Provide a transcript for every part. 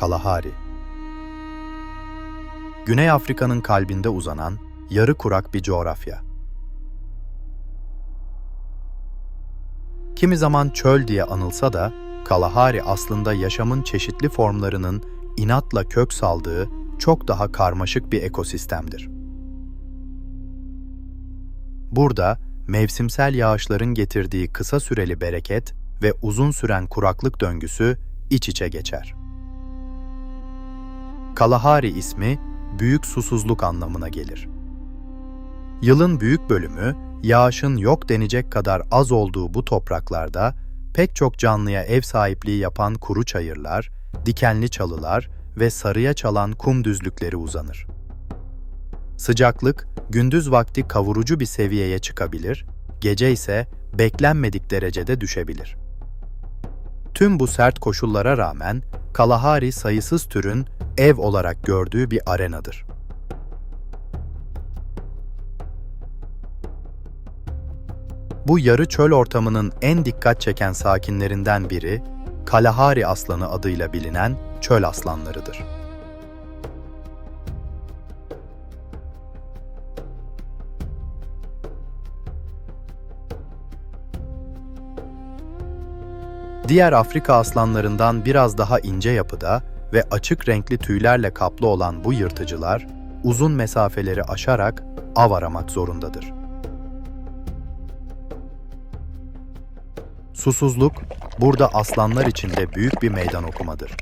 Kalahari Güney Afrika'nın kalbinde uzanan yarı kurak bir coğrafya. Kimi zaman çöl diye anılsa da Kalahari aslında yaşamın çeşitli formlarının inatla kök saldığı çok daha karmaşık bir ekosistemdir. Burada mevsimsel yağışların getirdiği kısa süreli bereket ve uzun süren kuraklık döngüsü iç içe geçer. Kalahari ismi büyük susuzluk anlamına gelir. Yılın büyük bölümü yağışın yok denecek kadar az olduğu bu topraklarda pek çok canlıya ev sahipliği yapan kuru çayırlar, dikenli çalılar ve sarıya çalan kum düzlükleri uzanır. Sıcaklık gündüz vakti kavurucu bir seviyeye çıkabilir, gece ise beklenmedik derecede düşebilir. Tüm bu sert koşullara rağmen Kalahari sayısız türün ev olarak gördüğü bir arenadır. Bu yarı çöl ortamının en dikkat çeken sakinlerinden biri, Kalahari aslanı adıyla bilinen çöl aslanlarıdır. Diğer Afrika aslanlarından biraz daha ince yapıda ve açık renkli tüylerle kaplı olan bu yırtıcılar, uzun mesafeleri aşarak av aramak zorundadır. Susuzluk, burada aslanlar için de büyük bir meydan okumadır.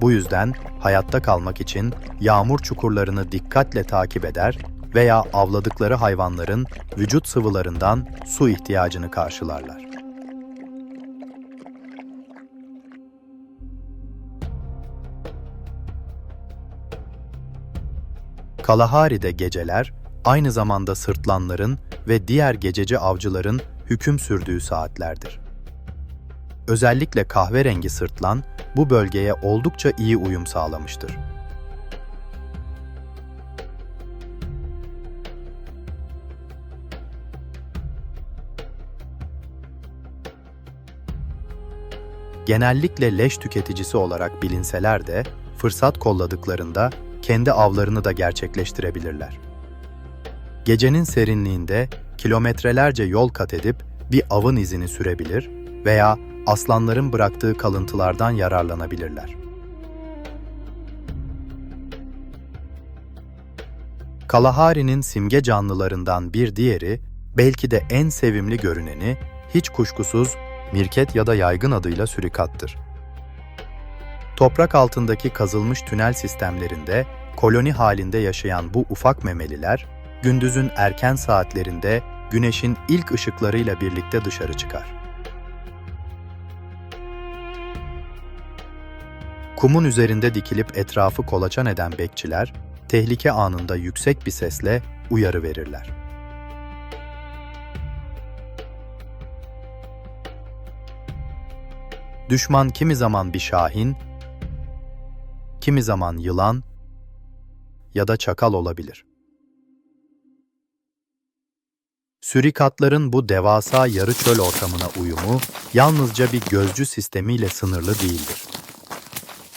Bu yüzden hayatta kalmak için yağmur çukurlarını dikkatle takip eder veya avladıkları hayvanların vücut sıvılarından su ihtiyacını karşılarlar. Kalahari'de geceler aynı zamanda sırtlanların ve diğer gececi avcıların hüküm sürdüğü saatlerdir. Özellikle kahverengi sırtlan bu bölgeye oldukça iyi uyum sağlamıştır. Genellikle leş tüketicisi olarak bilinseler de fırsat kolladıklarında kendi avlarını da gerçekleştirebilirler. Gecenin serinliğinde kilometrelerce yol kat edip bir avın izini sürebilir veya aslanların bıraktığı kalıntılardan yararlanabilirler. Kalahari'nin simge canlılarından bir diğeri, belki de en sevimli görüneni, hiç kuşkusuz mirket ya da yaygın adıyla sürikattır. Toprak altındaki kazılmış tünel sistemlerinde koloni halinde yaşayan bu ufak memeliler, gündüzün erken saatlerinde güneşin ilk ışıklarıyla birlikte dışarı çıkar. Kumun üzerinde dikilip etrafı kolaçan eden bekçiler, tehlike anında yüksek bir sesle uyarı verirler. Düşman kimi zaman bir şahin, kimi zaman yılan ya da çakal olabilir. Sürikatların bu devasa yarı çöl ortamına uyumu yalnızca bir gözcü sistemiyle sınırlı değildir.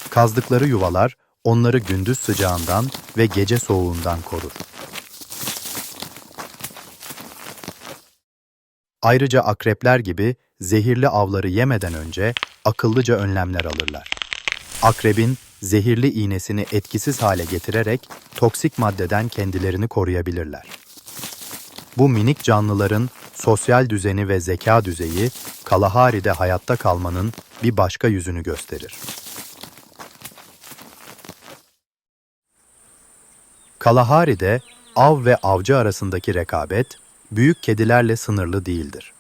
Kazdıkları yuvalar onları gündüz sıcağından ve gece soğuğundan korur. Ayrıca akrepler gibi zehirli avları yemeden önce akıllıca önlemler alırlar. Akrebin zehirli iğnesini etkisiz hale getirerek toksik maddeden kendilerini koruyabilirler. Bu minik canlıların sosyal düzeni ve zeka düzeyi Kalahari'de hayatta kalmanın bir başka yüzünü gösterir. Kalahari'de av ve avcı arasındaki rekabet büyük kedilerle sınırlı değildir.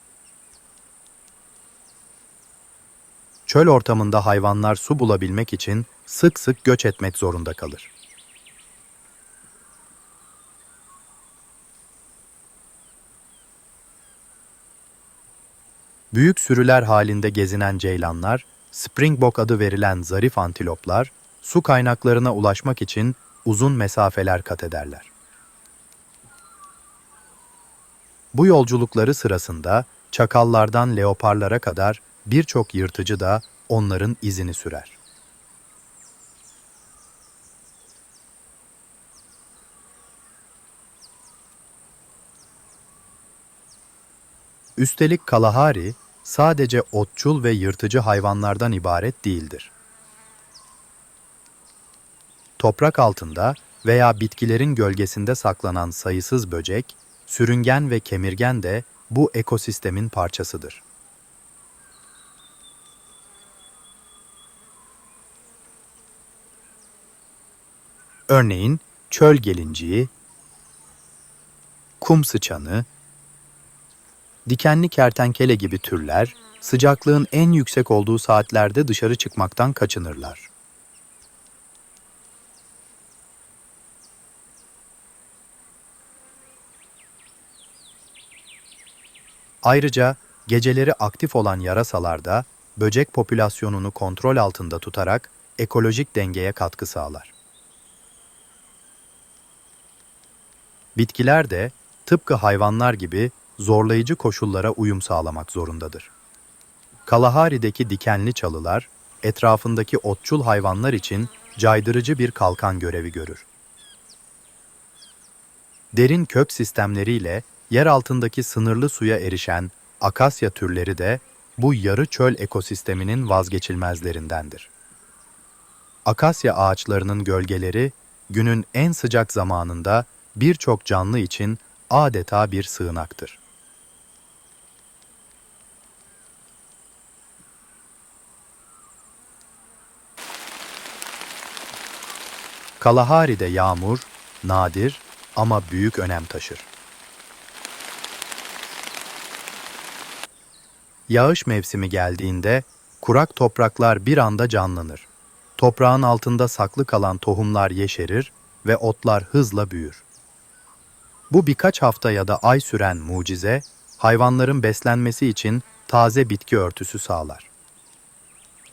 Çöl ortamında hayvanlar su bulabilmek için sık sık göç etmek zorunda kalır. Büyük sürüler halinde gezinen ceylanlar, springbok adı verilen zarif antiloplar, su kaynaklarına ulaşmak için uzun mesafeler kat ederler. Bu yolculukları sırasında çakallardan leoparlara kadar birçok yırtıcı da onların izini sürer. Üstelik Kalahari sadece otçul ve yırtıcı hayvanlardan ibaret değildir. Toprak altında veya bitkilerin gölgesinde saklanan sayısız böcek, sürüngen ve kemirgen de bu ekosistemin parçasıdır. Örneğin çöl gelinciği, kum sıçanı, dikenli kertenkele gibi türler sıcaklığın en yüksek olduğu saatlerde dışarı çıkmaktan kaçınırlar. Ayrıca geceleri aktif olan yarasalarda böcek popülasyonunu kontrol altında tutarak ekolojik dengeye katkı sağlar. Bitkiler de tıpkı hayvanlar gibi zorlayıcı koşullara uyum sağlamak zorundadır. Kalahari'deki dikenli çalılar, etrafındaki otçul hayvanlar için caydırıcı bir kalkan görevi görür. Derin kök sistemleriyle yer altındaki sınırlı suya erişen akasya türleri de bu yarı çöl ekosisteminin vazgeçilmezlerindendir. Akasya ağaçlarının gölgeleri günün en sıcak zamanında birçok canlı için adeta bir sığınaktır. Kalahari'de yağmur nadir ama büyük önem taşır. Yağış mevsimi geldiğinde kurak topraklar bir anda canlanır. Toprağın altında saklı kalan tohumlar yeşerir ve otlar hızla büyür. Bu birkaç hafta ya da ay süren mucize, hayvanların beslenmesi için taze bitki örtüsü sağlar.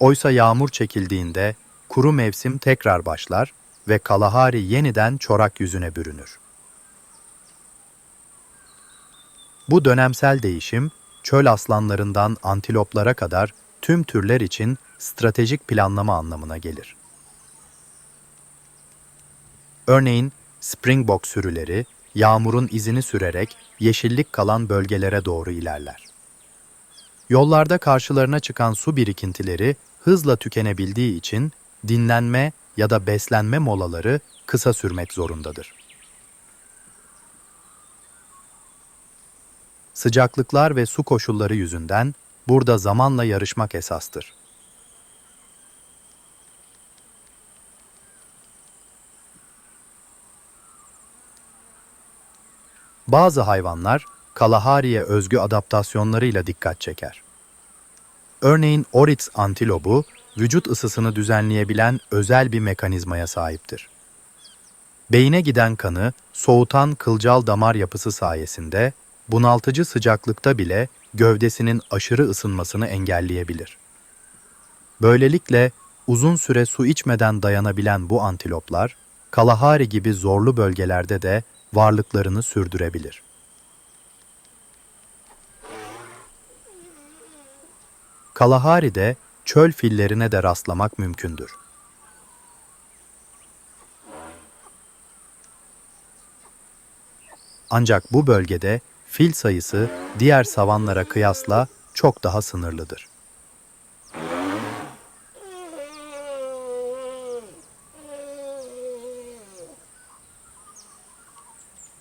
Oysa yağmur çekildiğinde kuru mevsim tekrar başlar ve Kalahari yeniden çorak yüzüne bürünür. Bu dönemsel değişim, çöl aslanlarından antiloplara kadar tüm türler için stratejik planlama anlamına gelir. Örneğin springbok sürüleri yağmurun izini sürerek yeşillik kalan bölgelere doğru ilerler. Yollarda karşılarına çıkan su birikintileri hızla tükenebildiği için dinlenme ya da beslenme molaları kısa sürmek zorundadır. Sıcaklıklar ve su koşulları yüzünden burada zamanla yarışmak esastır. Bazı hayvanlar Kalahari'ye özgü adaptasyonlarıyla dikkat çeker. Örneğin Oryx antilobu vücut ısısını düzenleyebilen özel bir mekanizmaya sahiptir. Beyine giden kanı soğutan kılcal damar yapısı sayesinde bunaltıcı sıcaklıkta bile gövdesinin aşırı ısınmasını engelleyebilir. Böylelikle uzun süre su içmeden dayanabilen bu antiloplar, Kalahari gibi zorlu bölgelerde de varlıklarını sürdürebilir. Kalahari'de çöl fillerine de rastlamak mümkündür. Ancak bu bölgede fil sayısı diğer savanlara kıyasla çok daha sınırlıdır.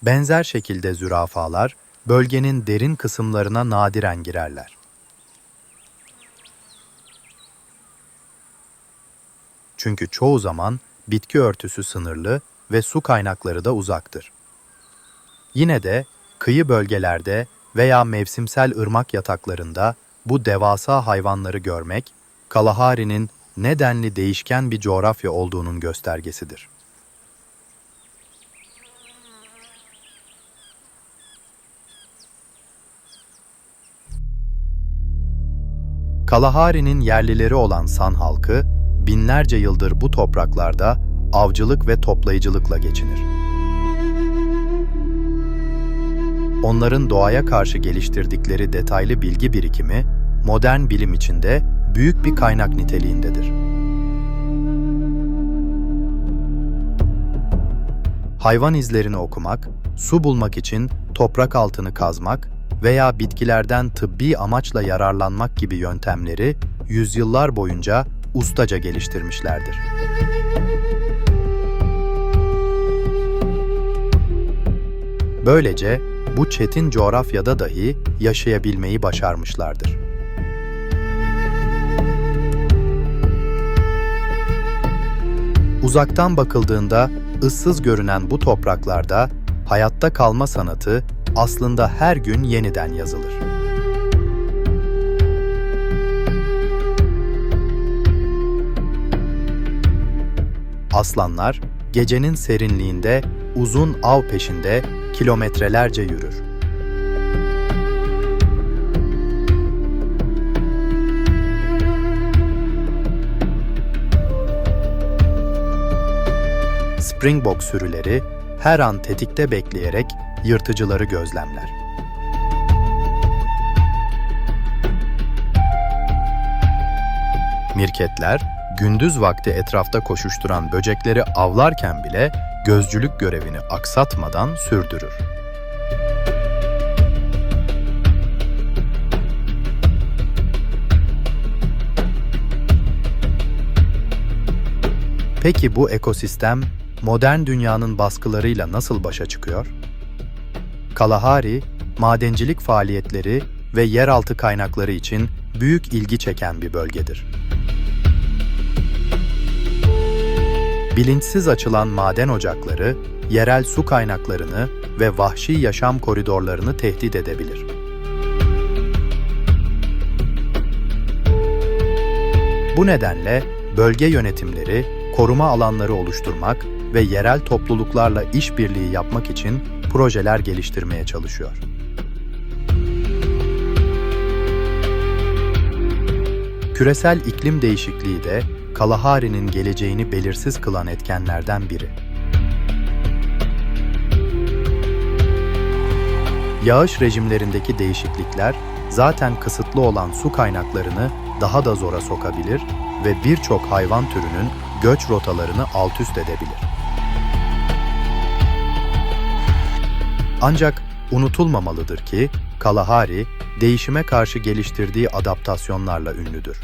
Benzer şekilde zürafalar bölgenin derin kısımlarına nadiren girerler. Çünkü çoğu zaman bitki örtüsü sınırlı ve su kaynakları da uzaktır. Yine de kıyı bölgelerde veya mevsimsel ırmak yataklarında bu devasa hayvanları görmek, Kalahari'nin nedenli değişken bir coğrafya olduğunun göstergesidir. Kalahari'nin yerlileri olan San halkı, binlerce yıldır bu topraklarda avcılık ve toplayıcılıkla geçinir. onların doğaya karşı geliştirdikleri detaylı bilgi birikimi, modern bilim içinde büyük bir kaynak niteliğindedir. Hayvan izlerini okumak, su bulmak için toprak altını kazmak veya bitkilerden tıbbi amaçla yararlanmak gibi yöntemleri yüzyıllar boyunca ustaca geliştirmişlerdir. Böylece bu çetin coğrafyada dahi yaşayabilmeyi başarmışlardır. Uzaktan bakıldığında ıssız görünen bu topraklarda hayatta kalma sanatı aslında her gün yeniden yazılır. Aslanlar gecenin serinliğinde uzun av peşinde kilometrelerce yürür. Springbok sürüleri her an tetikte bekleyerek yırtıcıları gözlemler. Mirketler, gündüz vakti etrafta koşuşturan böcekleri avlarken bile gözcülük görevini aksatmadan sürdürür. Peki bu ekosistem modern dünyanın baskılarıyla nasıl başa çıkıyor? Kalahari, madencilik faaliyetleri ve yeraltı kaynakları için büyük ilgi çeken bir bölgedir. Bilinçsiz açılan maden ocakları, yerel su kaynaklarını ve vahşi yaşam koridorlarını tehdit edebilir. Bu nedenle bölge yönetimleri koruma alanları oluşturmak ve yerel topluluklarla işbirliği yapmak için projeler geliştirmeye çalışıyor. Küresel iklim değişikliği de Kalahari'nin geleceğini belirsiz kılan etkenlerden biri. Yağış rejimlerindeki değişiklikler zaten kısıtlı olan su kaynaklarını daha da zora sokabilir ve birçok hayvan türünün göç rotalarını altüst edebilir. Ancak unutulmamalıdır ki Kalahari değişime karşı geliştirdiği adaptasyonlarla ünlüdür.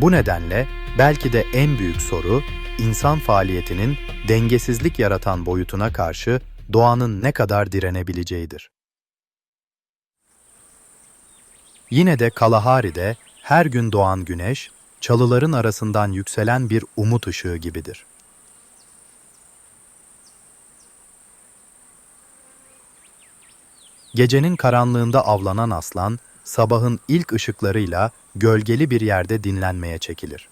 Bu nedenle belki de en büyük soru insan faaliyetinin dengesizlik yaratan boyutuna karşı doğanın ne kadar direnebileceğidir. Yine de Kalahari'de her gün doğan güneş, çalıların arasından yükselen bir umut ışığı gibidir. Gecenin karanlığında avlanan aslan, sabahın ilk ışıklarıyla gölgeli bir yerde dinlenmeye çekilir.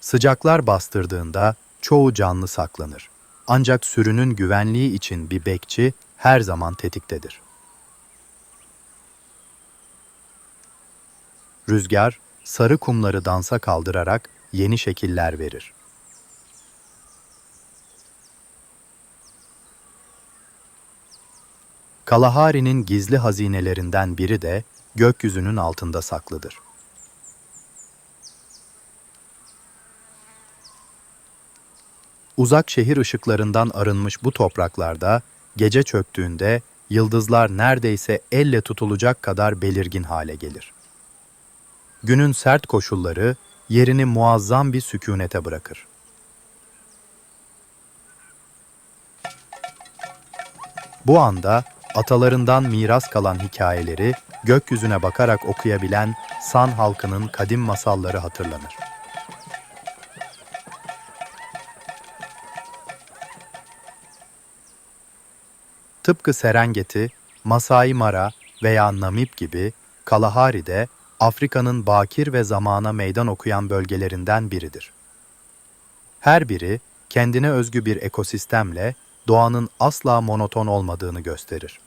Sıcaklar bastırdığında çoğu canlı saklanır. Ancak sürünün güvenliği için bir bekçi her zaman tetiktedir. Rüzgar, sarı kumları dansa kaldırarak yeni şekiller verir. Kalahari'nin gizli hazinelerinden biri de gökyüzünün altında saklıdır. Uzak şehir ışıklarından arınmış bu topraklarda gece çöktüğünde yıldızlar neredeyse elle tutulacak kadar belirgin hale gelir. Günün sert koşulları yerini muazzam bir sükunete bırakır. Bu anda atalarından miras kalan hikayeleri gökyüzüne bakarak okuyabilen San halkının kadim masalları hatırlanır. Tıpkı Serengeti, Masai Mara veya Namib gibi Kalahari de Afrika'nın bakir ve zamana meydan okuyan bölgelerinden biridir. Her biri kendine özgü bir ekosistemle doğanın asla monoton olmadığını gösterir.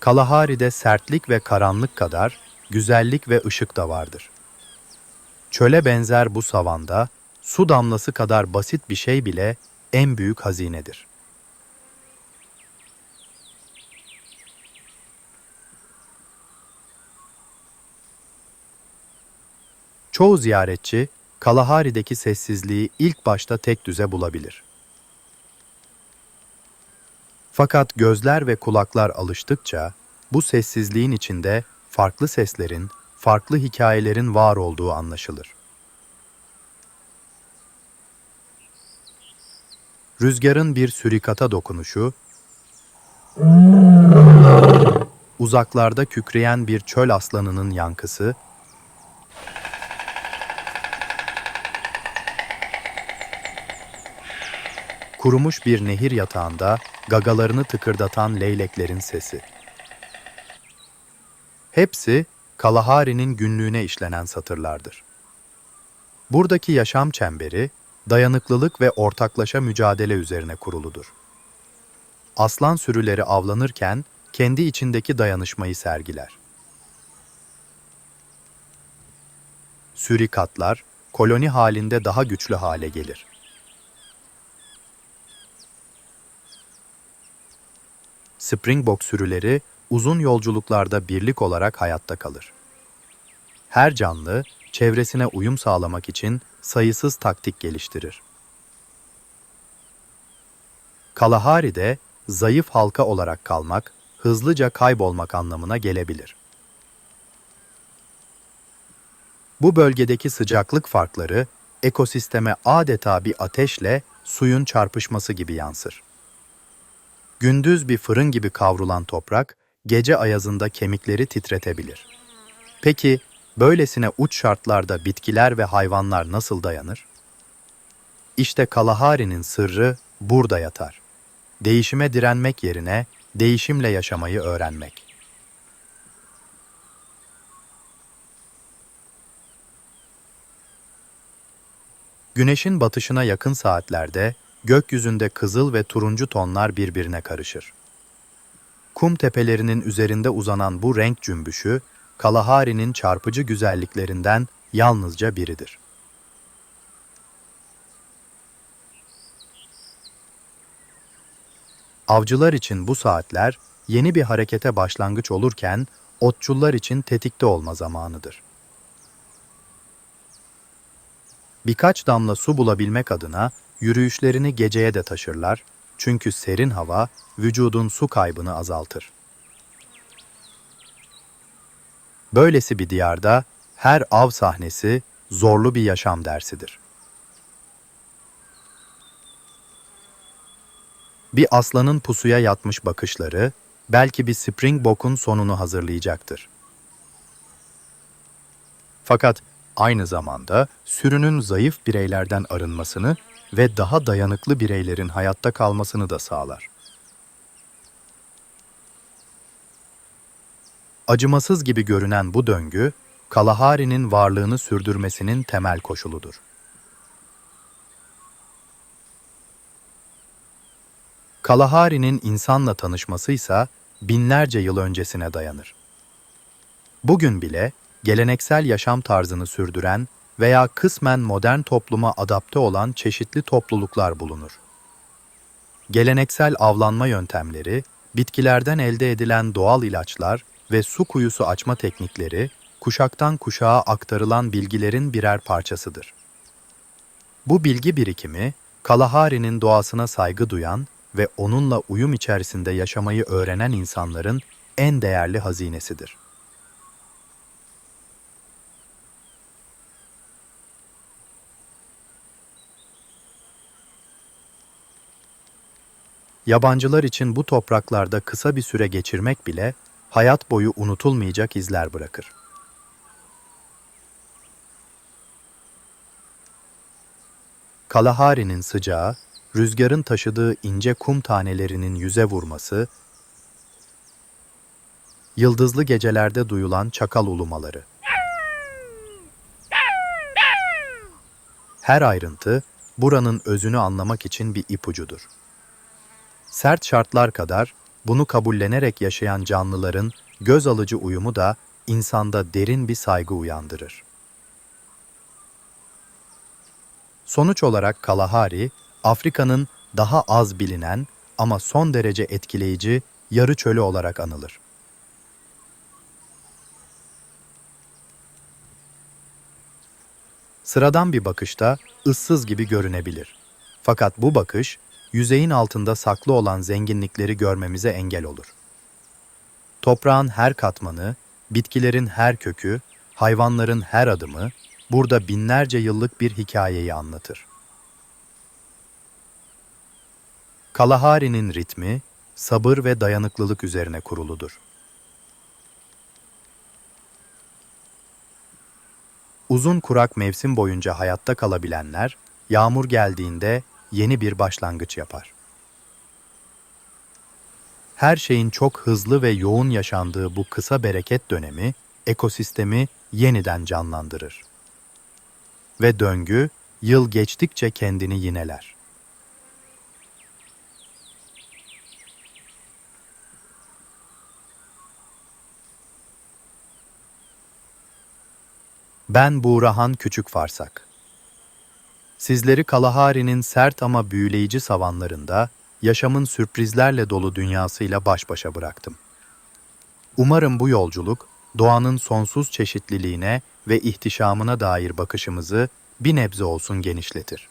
Kalahari'de sertlik ve karanlık kadar güzellik ve ışık da vardır. Çöle benzer bu savanda, su damlası kadar basit bir şey bile en büyük hazinedir. Çoğu ziyaretçi, Kalahari'deki sessizliği ilk başta tek düze bulabilir. Fakat gözler ve kulaklar alıştıkça bu sessizliğin içinde farklı seslerin, farklı hikayelerin var olduğu anlaşılır. Rüzgarın bir sürikata dokunuşu, uzaklarda kükreyen bir çöl aslanının yankısı, kurumuş bir nehir yatağında gagalarını tıkırdatan leyleklerin sesi. Hepsi Kalahari'nin günlüğüne işlenen satırlardır. Buradaki yaşam çemberi, dayanıklılık ve ortaklaşa mücadele üzerine kuruludur. Aslan sürüleri avlanırken kendi içindeki dayanışmayı sergiler. Sürikatlar, koloni halinde daha güçlü hale gelir. Springbok sürüleri uzun yolculuklarda birlik olarak hayatta kalır. Her canlı çevresine uyum sağlamak için sayısız taktik geliştirir. Kalahari'de zayıf halka olarak kalmak, hızlıca kaybolmak anlamına gelebilir. Bu bölgedeki sıcaklık farkları ekosisteme adeta bir ateşle suyun çarpışması gibi yansır. Gündüz bir fırın gibi kavrulan toprak, gece ayazında kemikleri titretebilir. Peki, böylesine uç şartlarda bitkiler ve hayvanlar nasıl dayanır? İşte Kalahari'nin sırrı burada yatar. Değişime direnmek yerine değişimle yaşamayı öğrenmek. Güneşin batışına yakın saatlerde gökyüzünde kızıl ve turuncu tonlar birbirine karışır. Kum tepelerinin üzerinde uzanan bu renk cümbüşü, Kalahari'nin çarpıcı güzelliklerinden yalnızca biridir. Avcılar için bu saatler yeni bir harekete başlangıç olurken otçullar için tetikte olma zamanıdır. Birkaç damla su bulabilmek adına yürüyüşlerini geceye de taşırlar çünkü serin hava vücudun su kaybını azaltır. Böylesi bir diyarda her av sahnesi zorlu bir yaşam dersidir. Bir aslanın pusuya yatmış bakışları belki bir springbok'un sonunu hazırlayacaktır. Fakat aynı zamanda sürünün zayıf bireylerden arınmasını ve daha dayanıklı bireylerin hayatta kalmasını da sağlar. Acımasız gibi görünen bu döngü, Kalahari'nin varlığını sürdürmesinin temel koşuludur. Kalahari'nin insanla tanışması ise binlerce yıl öncesine dayanır. Bugün bile geleneksel yaşam tarzını sürdüren veya kısmen modern topluma adapte olan çeşitli topluluklar bulunur. Geleneksel avlanma yöntemleri, bitkilerden elde edilen doğal ilaçlar ve su kuyusu açma teknikleri, kuşaktan kuşağa aktarılan bilgilerin birer parçasıdır. Bu bilgi birikimi, Kalahari'nin doğasına saygı duyan ve onunla uyum içerisinde yaşamayı öğrenen insanların en değerli hazinesidir. Yabancılar için bu topraklarda kısa bir süre geçirmek bile hayat boyu unutulmayacak izler bırakır. Kalahari'nin sıcağı, rüzgarın taşıdığı ince kum tanelerinin yüze vurması, yıldızlı gecelerde duyulan çakal ulumaları. Her ayrıntı buranın özünü anlamak için bir ipucudur. Sert şartlar kadar bunu kabullenerek yaşayan canlıların göz alıcı uyumu da insanda derin bir saygı uyandırır. Sonuç olarak Kalahari, Afrika'nın daha az bilinen ama son derece etkileyici yarı çölü olarak anılır. Sıradan bir bakışta ıssız gibi görünebilir. Fakat bu bakış, yüzeyin altında saklı olan zenginlikleri görmemize engel olur. Toprağın her katmanı, bitkilerin her kökü, hayvanların her adımı burada binlerce yıllık bir hikayeyi anlatır. Kalahari'nin ritmi, sabır ve dayanıklılık üzerine kuruludur. Uzun kurak mevsim boyunca hayatta kalabilenler, yağmur geldiğinde yeni bir başlangıç yapar. Her şeyin çok hızlı ve yoğun yaşandığı bu kısa bereket dönemi, ekosistemi yeniden canlandırır. Ve döngü, yıl geçtikçe kendini yineler. Ben Buğrahan Küçük Farsak. Sizleri Kalahari'nin sert ama büyüleyici savanlarında, yaşamın sürprizlerle dolu dünyasıyla baş başa bıraktım. Umarım bu yolculuk, doğanın sonsuz çeşitliliğine ve ihtişamına dair bakışımızı bir nebze olsun genişletir.